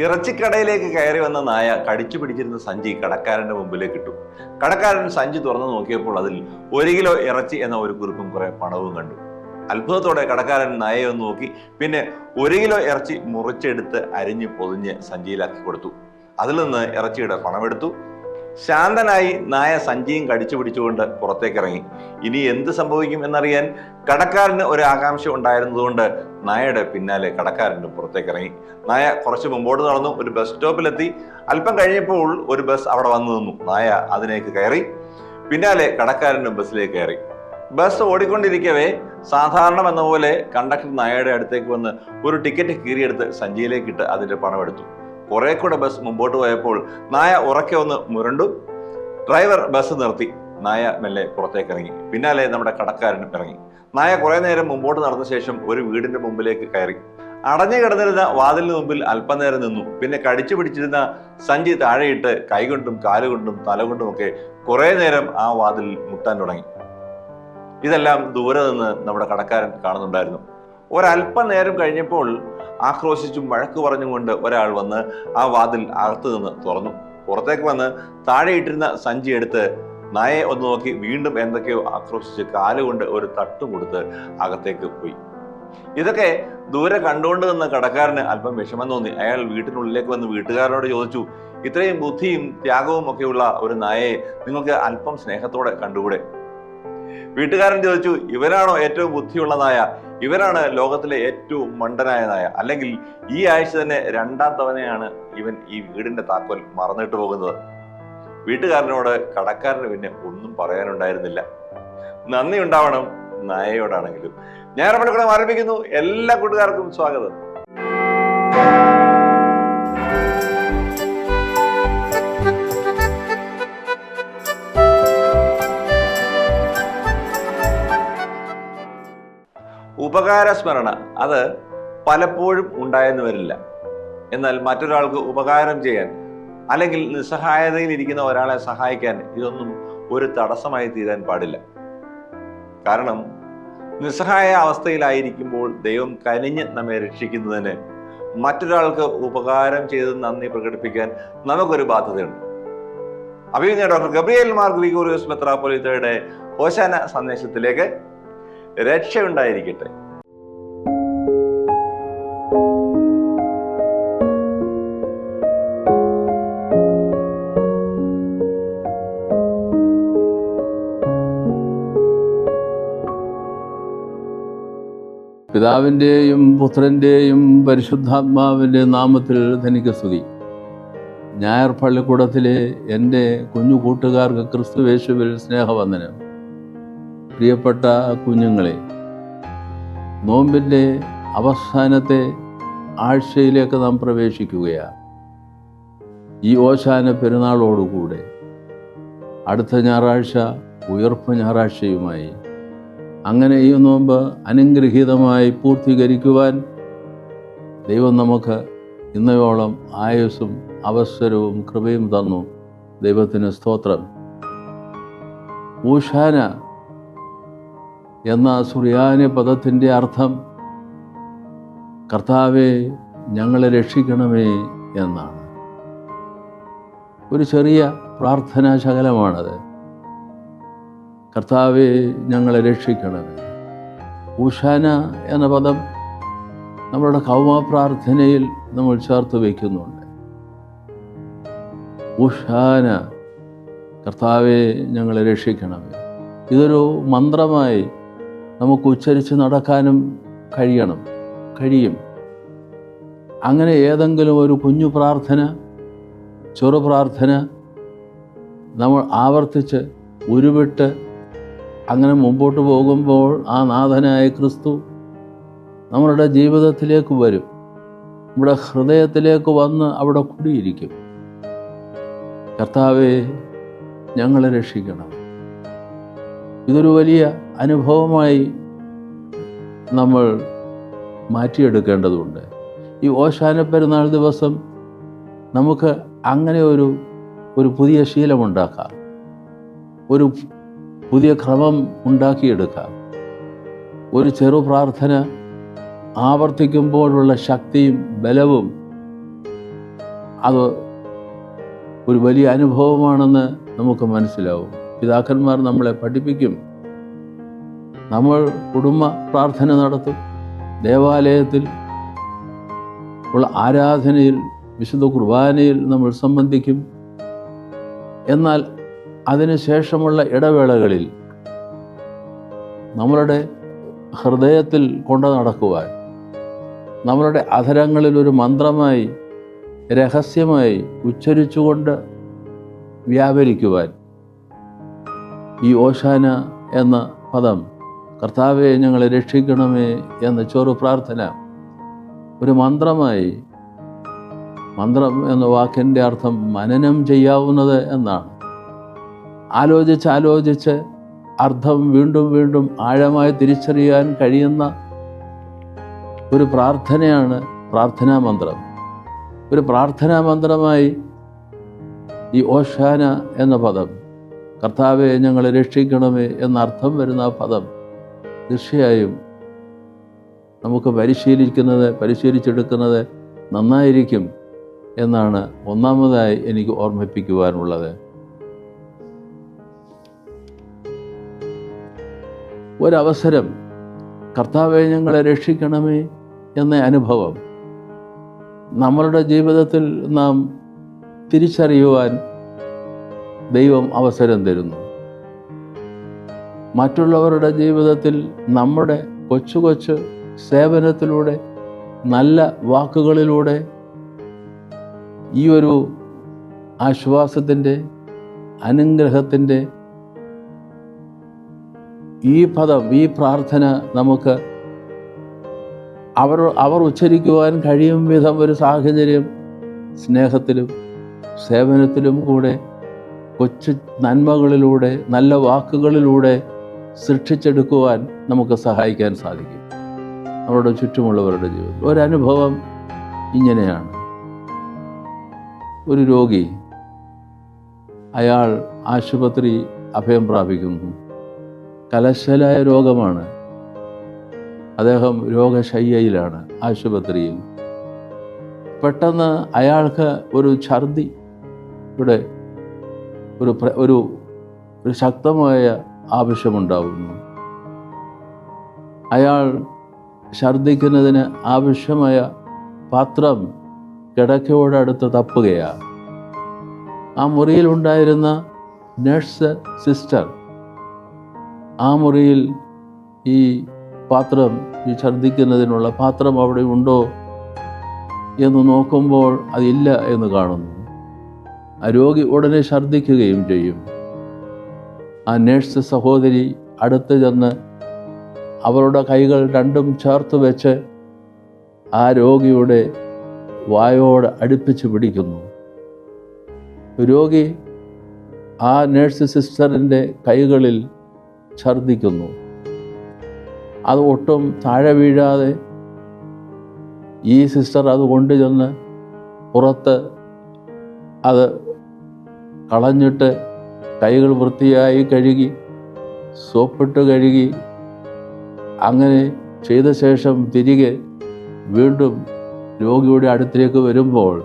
ഇറച്ചിക്കടയിലേക്ക് കയറി വന്ന നായ കടിച്ചു പിടിച്ചിരുന്ന സഞ്ചി കടക്കാരന്റെ മുമ്പിലേക്ക് ഇട്ടു. കടക്കാരൻ സഞ്ചി തുറന്നു നോക്കിയപ്പോൾ അതിൽ ഒരു കിലോ ഇറച്ചി എന്ന ഒരു കുറിപ്പും കുറെ പണവും കണ്ടു. അത്ഭുതത്തോടെ കടക്കാരൻ നായയെ ഒന്ന് നോക്കി പിന്നെ ഒരു കിലോ ഇറച്ചി മുറിച്ചെടുത്ത് അരിഞ്ഞ് പൊതിഞ്ഞ് സഞ്ചിയിലാക്കി കൊടുത്തു. അതിൽ നിന്ന് ഇറച്ചിയുടെ പണമെടുത്തു. ശാന്തനായി നായ സഞ്ചിയും കടിച്ചു പിടിച്ചുകൊണ്ട് പുറത്തേക്ക് ഇറങ്ങി ഇനി എന്ത് സംഭവിക്കും എന്നറിയാൻ കടക്കാരന് ഒരു ആകാംക്ഷ ഉണ്ടായിരുന്നതുകൊണ്ട് നായയുടെ പിന്നാലെ കടക്കാരന്റെ പുറത്തേക്ക് ഇറങ്ങി നായ കുറച്ച് മുമ്പോട്ട് നടന്നു ഒരു ബസ് സ്റ്റോപ്പിലെത്തി. അല്പം കഴിഞ്ഞപ്പോൾ ഒരു ബസ് അവിടെ വന്നു നിന്നു. നായ അതിലേക്ക് കയറി പിന്നാലെ കടക്കാരനും ബസ്സിലേക്ക് കയറി. ബസ് ഓടിക്കൊണ്ടിരിക്കവേ സാധാരണ എന്ന പോലെ കണ്ടക്ടർ നായയുടെ അടുത്തേക്ക് വന്ന് ഒരു ടിക്കറ്റ് കീറിയെടുത്ത് സഞ്ചിയിലേക്കിട്ട് അതിന്റെ പണമെടുത്തു കുറെ കൂടെ ബസ് മുമ്പോട്ട് പോയപ്പോൾ നായ ഉറക്കെ ഒന്ന് മുരണ്ടു. ഡ്രൈവർ ബസ് നിർത്തി. നായ മെല്ലെ പുറത്തേക്ക് ഇറങ്ങി. പിന്നാലെ നമ്മുടെ കടക്കാരനും ഇറങ്ങി. നായ കുറെ നേരം മുമ്പോട്ട് നടന്ന ശേഷം ഒരു വീടിന്റെ മുമ്പിലേക്ക് കയറി. അടഞ്ഞു കിടന്നിരുന്ന വാതിലിന് മുമ്പിൽ അല്പനേരം നിന്നു. പിന്നെ കടിച്ചു പിടിച്ചിരുന്ന സഞ്ചി താഴെയിട്ട് കൈകൊണ്ടും കാലുകൊണ്ടും തലകൊണ്ടും ഒക്കെ കുറെ നേരം ആ വാതിൽ മുട്ടാൻ തുടങ്ങി. ഇതെല്ലാം ദൂരെ നിന്ന് നമ്മുടെ കടക്കാരൻ കാണുന്നുണ്ടായിരുന്നു. ഒരല്പനേരം കഴിഞ്ഞപ്പോൾ ആക്രോശിച്ചും വഴക്ക് പറഞ്ഞുകൊണ്ട് ഒരാൾ വന്ന് ആ വാതിൽ അകത്ത് നിന്ന് തുറന്നു. പുറത്തേക്ക് വന്ന് താഴെ ഇട്ടിരുന്ന സഞ്ചി എടുത്ത് നായെ ഒന്ന് നോക്കി വീണ്ടും എന്തൊക്കെയോ ആക്രോശിച്ച് കാലുകൊണ്ട് ഒരു തട്ട് കൊടുത്ത് അകത്തേക്ക് പോയി. ഇതൊക്കെ ദൂരെ കണ്ടുകൊണ്ട് നിന്ന കടക്കാരന് അല്പം വിഷമം തോന്നി. അയാൾ വീട്ടിനുള്ളിലേക്ക് വന്ന് വീട്ടുകാരനോട് ചോദിച്ചു ഇത്രയും ബുദ്ധിയും ത്യാഗവും ഒക്കെയുള്ള ഒരു നായയെ നിങ്ങൾക്ക് അല്പം സ്നേഹത്തോടെ കണ്ടുകൂടെ? വീട്ടുകാരൻ ചോദിച്ചു ഇവരാണോ ഏറ്റവും ബുദ്ധിയുള്ളതായ? ഇവരാണ് ലോകത്തിലെ ഏറ്റവും മണ്ടനായ നായ അല്ലെങ്കിൽ ഈ ആഴ്ച തന്നെ രണ്ടാം തവണയാണ് ഇവൻ ഈ വീടിന്റെ താക്കോൽ മറന്നിട്ട് പോകുന്നത്. വീട്ടുകാരനോട് കടക്കാരന് പിന്നെ ഒന്നും പറയാനുണ്ടായിരുന്നില്ല. നന്ദി ഉണ്ടാവണം നായയോടാണെങ്കിലും. ഞാൻ പണിക്കൂടം ആരംഭിക്കുന്നു. എല്ലാ കൂട്ടുകാർക്കും സ്വാഗതം. ഉപകാരസ്മരണ അത് പലപ്പോഴും ഉണ്ടായെന്ന് വരില്ല. എന്നാൽ മറ്റൊരാൾക്ക് ഉപകാരം ചെയ്യാൻ അല്ലെങ്കിൽ നിസ്സഹായതയിൽ ഇരിക്കുന്ന ഒരാളെ സഹായിക്കാൻ ഇതൊന്നും ഒരു തടസ്സമായി തീരാൻ പാടില്ല. കാരണം നിസ്സഹായ അവസ്ഥയിലായിരിക്കുമ്പോൾ ദൈവം കനിഞ്ഞ് നമ്മെ രക്ഷിക്കുന്നതിന് മറ്റൊരാൾക്ക് ഉപകാരം ചെയ്ത് നന്ദി പ്രകടിപ്പിക്കാൻ നമുക്കൊരു ബാധ്യതയുണ്ട്. അഭിനയ ഡോക്ടർ ഗബ്രിയേൽ മാർ ഗ്രിഗോറിയോസ് മെത്രാപ്പൊലിത്തയുടെ ഹോശാന സന്ദേശത്തിലേക്ക് രക്ഷയുണ്ടായിരിക്കട്ടെ. പിതാവിന്റെയും പുത്രന്റെയും പരിശുദ്ധാത്മാവിന്റെ നാമത്തിൽ ധനിക സ്തുതി. ഞായർ പള്ളിക്കൂടത്തിലെ എന്റെ കുഞ്ഞു കൂട്ടുകാർക്ക് ക്രിസ്തുവേശുവിൽ സ്നേഹവന്ദനം. പ്രിയപ്പെട്ട കുഞ്ഞുങ്ങളെ നോമ്പിന്റെ അവസാനത്തെ ആഴ്ചയിലേക്ക് നാം പ്രവേശിക്കുകയാണ്. ഈ ഓശാന പെരുന്നാളോടുകൂടെ അടുത്ത ഞായറാഴ്ച ഉയർപ്പ് ഞായറാഴ്ചയുമായി അങ്ങനെ ഈ നോമ്പ് അനുഗ്രഹീതമായി പൂർത്തീകരിക്കുവാൻ ദൈവം നമുക്ക് ഇന്നയോളം ആയുസ്സും അവസരവും കൃപയും തന്നു. ദൈവത്തിന് സ്തോത്രം. ഊഷാന എന്ന സുറിയാനി പദത്തിന്റെ അർത്ഥം കർത്താവെ ഞങ്ങളെ രക്ഷിക്കണമേ എന്നാണ്. ഒരു ചെറിയ പ്രാർത്ഥനാ ശകലമാണത് കർത്താവെ ഞങ്ങളെ രക്ഷിക്കണമേ. ഊഷാന എന്ന പദം നമ്മളുടെ കൗമ പ്രാർത്ഥനയിൽ നമ്മൾ ചേർത്ത് വയ്ക്കുന്നുണ്ട്. ഉഷാന കർത്താവെ ഞങ്ങളെ രക്ഷിക്കണമേ. ഇതൊരു മന്ത്രമായി നമുക്ക് ഉച്ചരിച്ച് നടക്കാനും കഴിയണം കഴിയും. അങ്ങനെ ഏതെങ്കിലും ഒരു കുഞ്ഞു പ്രാർത്ഥന ചെറു പ്രാർത്ഥന നമ്മൾ ആവർത്തിച്ച് ഉരുവിട്ട് അങ്ങനെ മുമ്പോട്ട് പോകുമ്പോൾ ആ നാഥനായ ക്രിസ്തു നമ്മളുടെ ജീവിതത്തിലേക്ക് വരും. നമ്മുടെ ഹൃദയത്തിലേക്ക് വന്ന് അവിടെ കുടിയിരിക്കും. കർത്താവെ ഞങ്ങളെ രക്ഷിക്കണം. ഇതൊരു വലിയ അനുഭവമായി നമ്മൾ മാറ്റിയെടുക്കേണ്ടതുണ്ട്. ഈ ഓശാന പെരുന്നാൾ ദിവസം നമുക്ക് അങ്ങനെ ഒരു ഒരു പുതിയ ശീലമുണ്ടാക്കാം. ഒരു പുതിയ ക്രമം ഉണ്ടാക്കിയെടുക്കാം. ഒരു ചെറു പ്രാർത്ഥന ആവർത്തിക്കുമ്പോഴുള്ള ശക്തിയും ബലവും അത് ഒരു വലിയ അനുഭവമാണെന്ന് നമുക്ക് മനസ്സിലാവും. പിതാക്കന്മാർ നമ്മളെ പഠിപ്പിക്കും. നമ്മൾ കുടുംബ പ്രാർത്ഥന നടത്തും. ദേവാലയത്തിൽ ഉള്ള ആരാധനയിൽ വിശുദ്ധ കുർബാനയിൽ നമ്മൾ സംബന്ധിക്കും. എന്നാൽ അതിനുശേഷമുള്ള ഇടവേളകളിൽ നമ്മളുടെ ഹൃദയത്തിൽ കൊണ്ടു നടക്കുവാൻ നമ്മളുടെ അധരങ്ങളിൽ ഒരു മന്ത്രമായി രഹസ്യമായി ഉച്ചരിച്ചുകൊണ്ട് വ്യാപരിക്കുവാൻ ഈ ഓശാന എന്ന പദം കർത്താവെ ഞങ്ങളെ രക്ഷിക്കണമേ എന്ന ചെറു പ്രാർത്ഥന ഒരു മന്ത്രമായി മന്ത്രം എന്ന വാക്കിന്റെ അർത്ഥം മനനം ചെയ്യാവുന്നത് എന്നാണ്. ആലോചിച്ച് ആലോചിച്ച് അർത്ഥം വീണ്ടും വീണ്ടും ആഴമായി തിരിച്ചറിയാൻ കഴിയുന്ന ഒരു പ്രാർത്ഥനയാണ് പ്രാർത്ഥനാ മന്ത്രം. ഒരു പ്രാർത്ഥനാ മന്ത്രമായി ഈ ഓഷാന എന്ന പദം കർത്താവെ ഞങ്ങളെ രക്ഷിക്കണമേ എന്ന അർത്ഥം വരുന്ന ആ പദം തീർച്ചയായും നമുക്ക് പരിശീലിക്കുന്നത് പരിശീലിച്ചെടുക്കുന്നത് നന്നായിരിക്കും എന്നാണ് ഒന്നാമതായി എനിക്ക് ഓർമ്മിപ്പിക്കുവാനുള്ളത്. ഒരവസരം കർത്താവെ ഞങ്ങളെ രക്ഷിക്കണമേ എന്ന അനുഭവം. നമ്മളുടെ ജീവിതത്തിൽ നാം തിരിച്ചറിയുവാൻ ദൈവം അവസരം തരുന്നു. മറ്റുള്ളവരുടെ ജീവിതത്തിൽ നമ്മുടെ കൊച്ചു കൊച്ചു സേവനത്തിലൂടെ നല്ല വാക്കുകളിലൂടെ ഈ ഒരു ആശ്വാസത്തിന്റെ അനുഗ്രഹത്തിന്റെ ഈ പദം ഈ പ്രാർത്ഥന നമുക്ക് അവർ അവർ ഉച്ചരിക്കുവാൻ കഴിയും വിധം ഒരു സാഹചര്യം സ്നേഹത്തിലും സേവനത്തിലും കൂടെ കൊച്ചു നന്മകളിലൂടെ നല്ല വാക്കുകളിലൂടെ സൃഷ്ടിച്ചെടുക്കുവാൻ നമുക്ക് സഹായിക്കാൻ സാധിക്കും. നമ്മുടെ ചുറ്റുമുള്ളവരുടെ ജീവിതത്തിൽ. ഒരനുഭവം ഇങ്ങനെയാണ്. ഒരു രോഗി അയാൾ ആശുപത്രി അഭയം പ്രാപിക്കുന്നു. കലശലായ രോഗമാണ്. അദ്ദേഹം രോഗശയ്യയിലാണ് ആശുപത്രിയിൽ. പെട്ടെന്ന് അയാൾക്ക് ഒരു ഛർദി ഇവിടെ ഒരു ഒരു ഒരു ശക്തമായ ആവശ്യമുണ്ടാവുന്നു. അയാൾ ഛർദിക്കുന്നതിന് ആവശ്യമായ പാത്രം കിടക്കയോടടുത്ത് തപ്പുകയാണ്. ആ മുറിയിലുണ്ടായിരുന്ന നഴ്സ് സിസ്റ്റർ ആ മുറിയിൽ ഈ പാത്രം ഈ ഛർദ്ദിക്കുന്നതിനുള്ള പാത്രം അവിടെ ഉണ്ടോ എന്ന് നോക്കുമ്പോൾ അതില്ല എന്ന് കാണുന്നു. ആ രോഗി ഉടനെ ഛർദ്ദിക്കുകയും ചെയ്യും. ആ നേഴ്സ് സഹോദരി അടുത്ത് ചെന്ന് അവരുടെ കൈകൾ രണ്ടും ചേർത്ത് വെച്ച് ആ രോഗിയുടെ വായോട് അടുപ്പിച്ച് പിടിക്കുന്നു. രോഗി ആ നേഴ്സ് സിസ്റ്ററിന്റെ കൈകളിൽ ഛർദ്ദിക്കുന്നു. അത് ഒട്ടും താഴെ വീഴാതെ ഈ സിസ്റ്റർ അത് കൊണ്ടുചെന്ന് പുറത്ത് അത് കളഞ്ഞിട്ട് കൈകൾ വൃത്തിയായി കഴുകി സോപ്പിട്ട് കഴുകി അങ്ങനെ ചെയ്ത ശേഷം തിരികെ വീണ്ടും രോഗിയുടെ അടുത്തേക്ക് വരുമ്പോൾ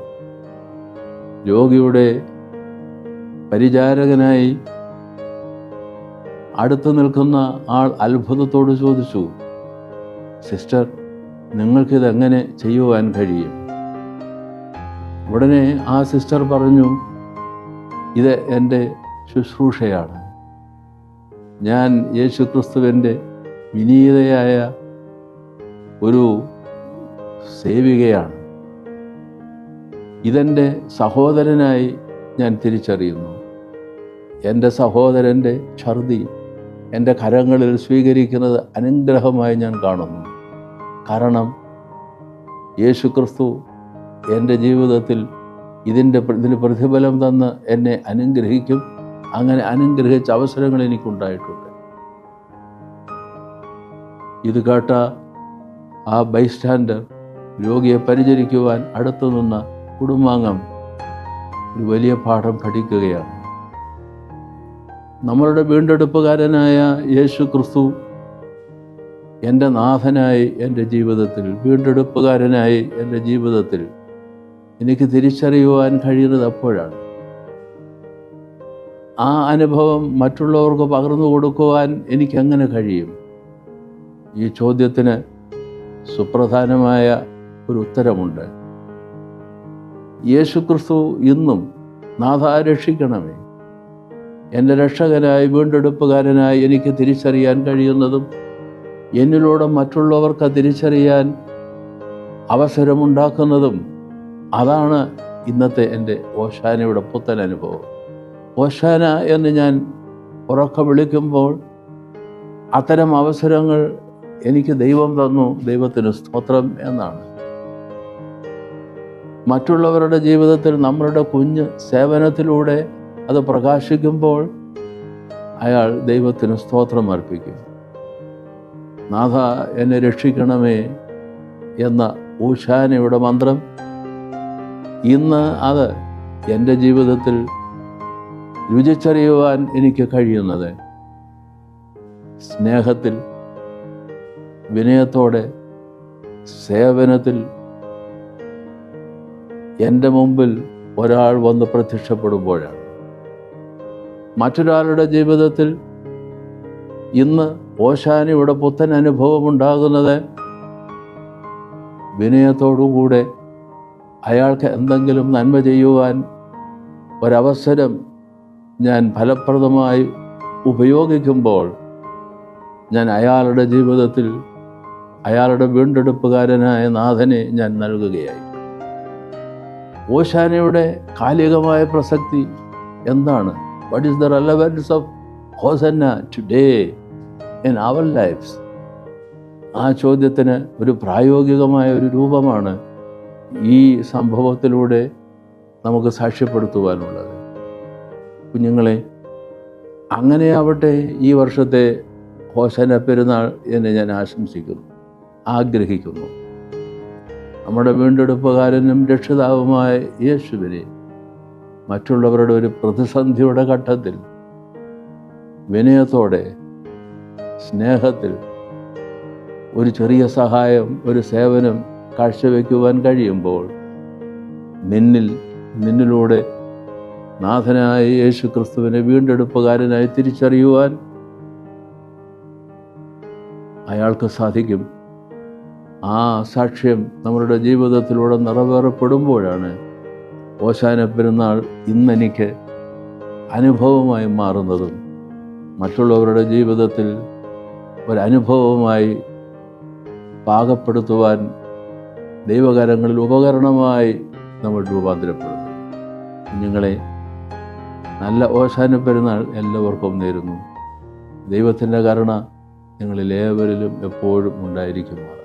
രോഗിയുടെ പരിചാരകനായി അടുത്ത് നിൽക്കുന്ന ആൾ അത്ഭുതത്തോട് ചോദിച്ചു സിസ്റ്റർ നിങ്ങൾക്കിതെങ്ങനെ ചെയ്യുവാൻ കഴിയും? ഉടനെ ആ സിസ്റ്റർ പറഞ്ഞു ഇത് എന്റെ ശുശ്രൂഷയാണ്. ഞാൻ യേശു ക്രിസ്തുവിന്റെ വിനീതയായ ഒരു സേവികയാണ്. ഇതെന്റെ സഹോദരനായി ഞാൻ തിരിച്ചറിയുന്നു. എന്റെ സഹോദരന്റെ ഛർദി എന്റെ കരങ്ങളിൽ സ്വീകരിക്കുന്നത് അനുഗ്രഹമായി ഞാൻ കാണുന്നു. കാരണം യേശു ക്രിസ്തു എന്റെ ജീവിതത്തിൽ ഇതിന്റെ ഇതിന് പ്രതിഫലം തന്ന് എന്നെ അനുഗ്രഹിക്കും. അങ്ങനെ അനുഗ്രഹിച്ച അവസരങ്ങൾ എനിക്കുണ്ടായിട്ടുണ്ട്. ഇത് കേട്ട ആ ബൈസ്റ്റാൻഡർ രോഗിയെ പരിചരിക്കുവാൻ അടുത്തു നിന്ന കുടുംബാംഗം ഒരു വലിയ പാഠം പഠിക്കുകയാണ്. നമ്മളുടെ വീണ്ടെടുപ്പുകാരനായ യേശു ക്രിസ്തു എന്റെ നാഥനായി എന്റെ ജീവിതത്തിൽ വീണ്ടെടുപ്പുകാരനായി എന്റെ ജീവിതത്തിൽ എനിക്ക് തിരിച്ചറിയുവാൻ കഴിയുന്നത് അപ്പോഴാണ്. ആ അനുഭവം മറ്റുള്ളവർക്ക് പകർന്നു കൊടുക്കുവാൻ എനിക്കെങ്ങനെ കഴിയും. ഈ ചോദ്യത്തിന് സുപ്രധാനമായ ഒരു ഉത്തരമുണ്ട്. യേശുക്രിസ്തു ഇന്നും നാഥ രക്ഷിക്കണമേ. എന്റെ രക്ഷകനായി വീണ്ടെടുപ്പുകാരനായി എനിക്ക് തിരിച്ചറിയാൻ കഴിയുന്നതും എന്നിലൂടെ മറ്റുള്ളവർക്ക് തിരിച്ചറിയാൻ അവസരമുണ്ടാക്കുന്നതും അതാണ് ഇന്നത്തെ എന്റെ ഓശാനയുടെ പുത്തൻ അനുഭവം. ഓശാന എന്ന് ഞാൻ ഉറക്കം വിളിക്കുമ്പോൾ അത്തരം അവസരങ്ങൾ എനിക്ക് ദൈവം തന്നു ദൈവത്തിന് സ്തോത്രം എന്നാണ്. മറ്റുള്ളവരുടെ ജീവിതത്തിൽ നമ്മളുടെ കുഞ്ഞ് സേവനത്തിലൂടെ അത് പ്രകാശിക്കുമ്പോൾ അയാൾ ദൈവത്തിന് സ്തോത്രം അർപ്പിക്കും. നാഥ എന്നെ രക്ഷിക്കണമേ എന്ന ഊഷാനയുടെ മന്ത്രം. ഇന്ന് അത് എന്റെ ജീവിതത്തിൽ രുചിച്ചറിയുവാൻ എനിക്ക് കഴിയുന്നത് സ്നേഹത്തിൽ വിനയത്തോടെ സേവനത്തിൽ എന്റെ മുമ്പിൽ ഒരാൾ വന്ന് പ്രത്യക്ഷപ്പെടുമ്പോഴാണ്. മറ്റൊരാളുടെ ജീവിതത്തിൽ ഇന്ന് ഓശാനിയുടെ പുത്തൻ അനുഭവം ഉണ്ടാകുന്നത് വിനയത്തോടുകൂടെ അയാൾക്ക് എന്തെങ്കിലും നന്മ ചെയ്യുവാൻ ഒരവസരം ഞാൻ ഫലപ്രദമായി ഉപയോഗിക്കുമ്പോൾ ഞാൻ അയാളുടെ ജീവിതത്തിൽ അയാളുടെ വീണ്ടെടുപ്പുകാരനായ നാഥനെ ഞാൻ നൽകുകയായി. ഓശാനയുടെ കാലികമായ പ്രസക്തി എന്താണ്? What is the relevance of Hosanna today in our lives? ആ ചോദ്യത്തിന് ഒരു പ്രായോഗികമായ ഒരു രൂപമാണ് ഈ സംഭവത്തിലൂടെ നമുക്ക് സാക്ഷ്യപ്പെടുത്തുവാനുള്ളത് കുഞ്ഞുങ്ങളെ അങ്ങനെയാവട്ടെ ഈ വർഷത്തെ ഹോസന പെരുന്നാൾ എന്നെ ഞാൻ ആശംസിക്കുന്നു ആഗ്രഹിക്കുന്നു നമ്മുടെ വീണ്ടെടുപ്പുകാരനും രക്ഷിതാവുമായ യേശുവിനെ മറ്റുള്ളവരുടെ ഒരു പ്രതിസന്ധിയുടെ ഘട്ടത്തിൽ വിനയത്തോടെ സ്നേഹത്തിൽ ഒരു ചെറിയ സഹായം ഒരു സേവനം കാഴ്ചവെക്കുവാൻ കഴിയുമ്പോൾ നിന്നിൽ നിന്നിലൂടെ നാഥനായ യേശു ക്രിസ്തുവിനെ വീണ്ടെടുപ്പുകാരനായി തിരിച്ചറിയുവാൻ അയാൾക്ക് സാധിക്കും. ആ സാക്ഷ്യം നമ്മളുടെ ജീവിതത്തിലൂടെ നിറവേറപ്പെടുമ്പോഴാണ് ഓശാന പെരുന്നാൾ ഇന്നെനിക്ക് അനുഭവമായി മാറുന്നതും മറ്റുള്ളവരുടെ ജീവിതത്തിൽ ഒരനുഭവമായി പാകപ്പെടുത്തുവാൻ ദൈവകരങ്ങളിൽ ഉപകരണമായി നമ്മൾ രൂപാന്തരപ്പെടുന്നു. കുഞ്ഞുങ്ങളെ നല്ല ഓശാന പെരുന്നാൾ എല്ലാവർക്കും നേരുന്നു. ദൈവത്തിന്റെ കരുണ നിങ്ങളിൽ ഏവരിലും എപ്പോഴും ഉണ്ടായിരിക്കുമാറാം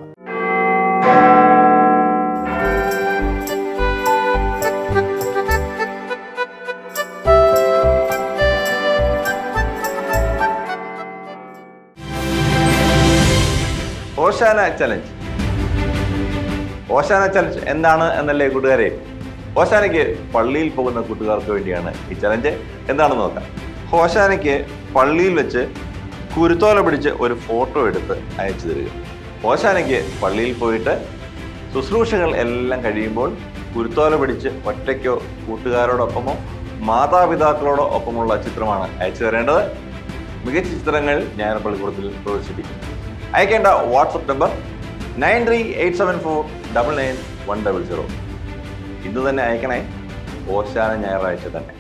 ചലഞ്ച് ഓശാന ചലഞ്ച് എന്താണ് എന്നല്ലേ കൂട്ടുകാരെ? ഓശാനയ്ക്ക് പള്ളിയിൽ പോകുന്ന കൂട്ടുകാർക്ക് വേണ്ടിയാണ് ഈ ചലഞ്ച് എന്താണെന്ന് നോക്കാം. ഓശാനയ്ക്ക് പള്ളിയിൽ വെച്ച് കുരുത്തോല പിടിച്ച് ഒരു ഫോട്ടോ എടുത്ത് അയച്ചു തരിക. ഓശാനയ്ക്ക് പള്ളിയിൽ പോയിട്ട് ശുശ്രൂഷകൾ എല്ലാം കഴിയുമ്പോൾ കുരുത്തോല പിടിച്ച് ഒറ്റയ്ക്കോ കൂട്ടുകാരോടൊപ്പമോ മാതാപിതാക്കളോടോ ഒപ്പമുള്ള ചിത്രമാണ് അയച്ചു തരേണ്ടത്. മികച്ച ചിത്രങ്ങൾ ഞായറപ്പള്ളിക്കൂടത്തിൽ പ്രദർശിപ്പിക്കും. അയക്കേണ്ട WhatsApp number nine three eight seven four double nine one double zero. ഇന്ന് തന്നെ അയക്കണേ. ഓശാന ഞായറാഴ്ച തന്നെ.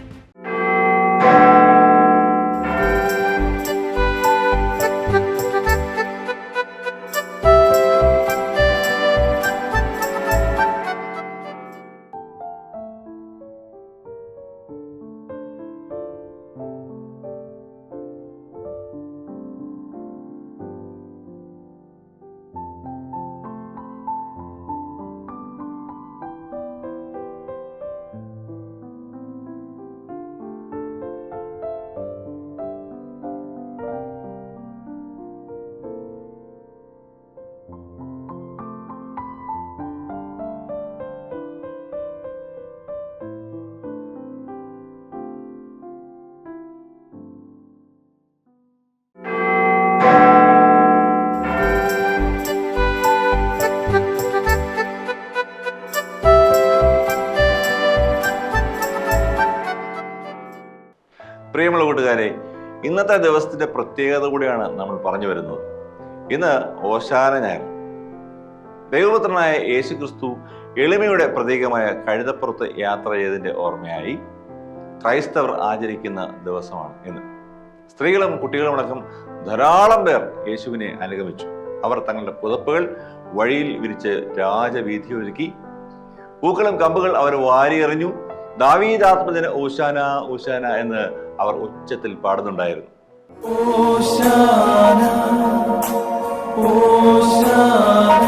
ഇന്നത്തെ ദിവസത്തിന്റെ പ്രത്യേകത കൂടിയാണ് നമ്മൾ പറഞ്ഞു വരുന്നത്. ഇന്ന് ഓശാന ഞായർ. ദൈവപുത്രനായ യേശു ക്രിസ്തു എളിമയുടെ പ്രതീകമായ കഴുതപ്പുറത്ത് യാത്ര ചെയ്തതിന്റെ ഓർമ്മയായി ക്രൈസ്തവർ ആചരിക്കുന്ന ദിവസമാണ് ഇന്ന്. സ്ത്രീകളും കുട്ടികളും അടക്കം ധാരാളം പേർ യേശുവിനെ അനുഗമിച്ചു. അവർ തങ്ങളുടെ പുതപ്പുകൾ വഴിയിൽ വിരിച്ച് രാജവീഥി ഒരുക്കി പൂക്കളും കമ്പുകൾ അവർ വാരിയെറിഞ്ഞു ദാവീദാത്മജന ഓശാന ഓശാന എന്ന് അവർ ഉച്ചത്തിൽ പാടുന്നുണ്ടായിരുന്നു. ഓശാന ഓശാന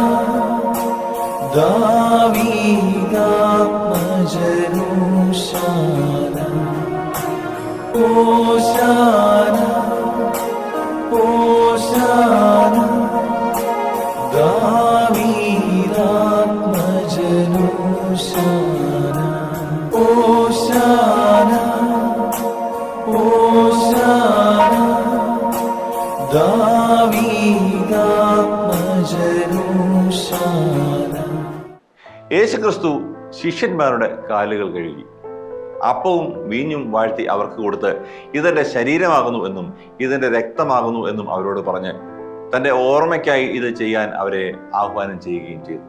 Davidaത്മജനൂശാന യേശു ക്രിസ്തു ശിഷ്യന്മാരുടെ കാലുകൾ കഴുകി. അപ്പവും വീഞ്ഞും വാഴ്ത്തി അവർക്ക് കൊടുത്ത് ഇതെന്റെ ശരീരമാകുന്നു എന്നും ഇതെന്റെ രക്തമാകുന്നു എന്നും അവരോട് പറഞ്ഞ് തന്റെ ഓർമ്മയ്ക്കായി ഇത് ചെയ്യാൻ അവരെ ആഹ്വാനം ചെയ്യുകയും ചെയ്തു.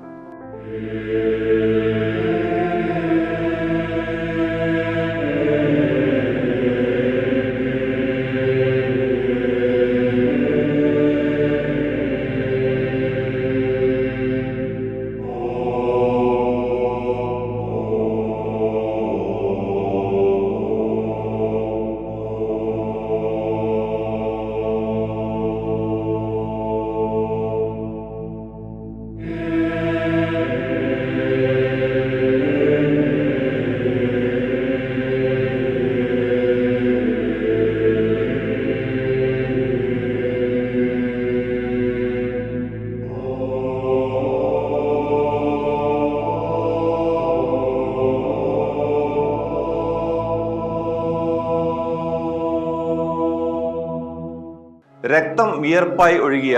രക്തം വിയർപ്പായി ഒഴുകിയ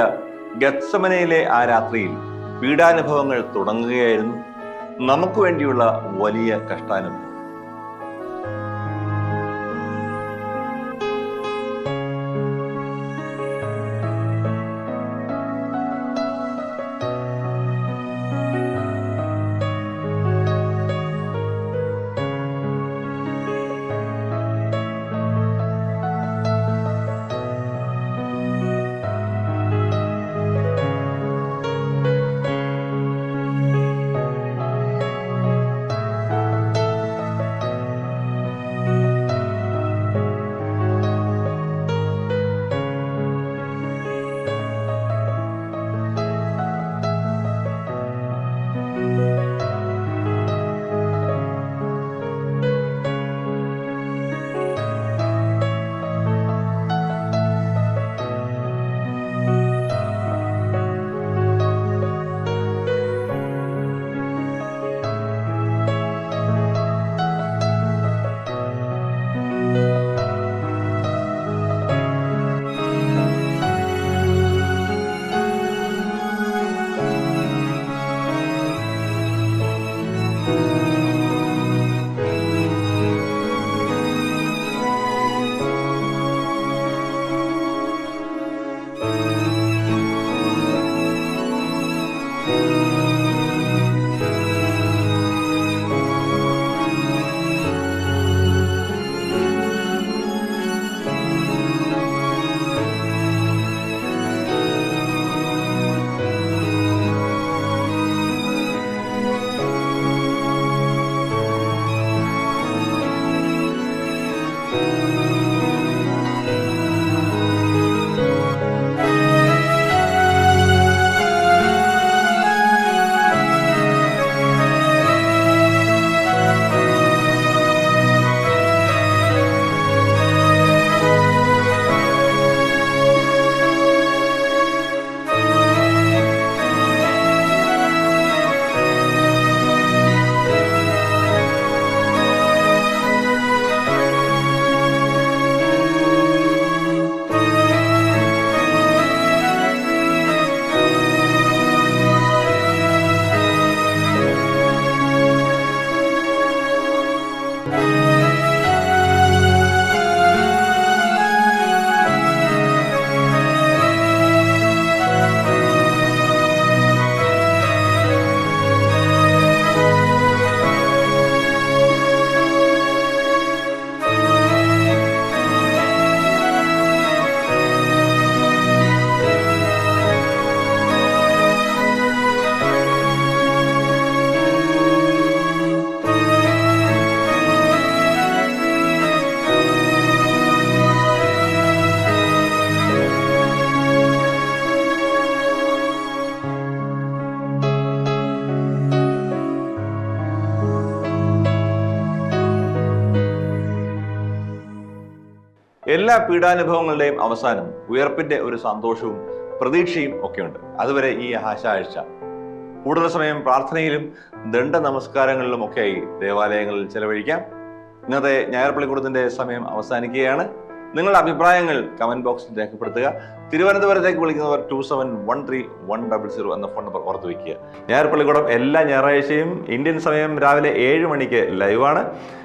ഗത്സമനയിലെ ആ രാത്രിയിൽ പീഡാനുഭവങ്ങൾ തുടങ്ങുകയായിരുന്നു. നമുക്ക് വേണ്ടിയുള്ള വലിയ കഷ്ടാനുഭവം. എല്ലാ പീഡാനുഭവങ്ങളുടെയും അവസാനം ഉയർപ്പിന്റെ ഒരു സന്തോഷവും പ്രതീക്ഷയും ഒക്കെയുണ്ട്. അതുവരെ ഈ ആശാഴ്ച. കൂടുതൽ സമയം പ്രാർത്ഥനയിലും ദണ്ഡ നമസ്കാരങ്ങളിലും ഒക്കെയായി ദേവാലയങ്ങളിൽ ചെലവഴിക്കാം. ഇന്നത്തെ ഞായർ പള്ളിക്കൂടത്തിന്റെ സമയം അവസാനിക്കുകയാണ്. നിങ്ങളുടെ അഭിപ്രായങ്ങൾ കമന്റ് ബോക്സിൽ രേഖപ്പെടുത്തുക. തിരുവനന്തപുരത്തേക്ക് വിളിക്കുന്നവർ two seven one three one double zero എന്ന ഫോൺ നമ്പർ ഓർത്ത് വയ്ക്കുക. ഞായർ പള്ളിക്കൂടം എല്ലാ ഞായറാഴ്ചയും ഇന്ത്യൻ സമയം രാവിലെ ഏഴ് മണിക്ക് ലൈവാണ്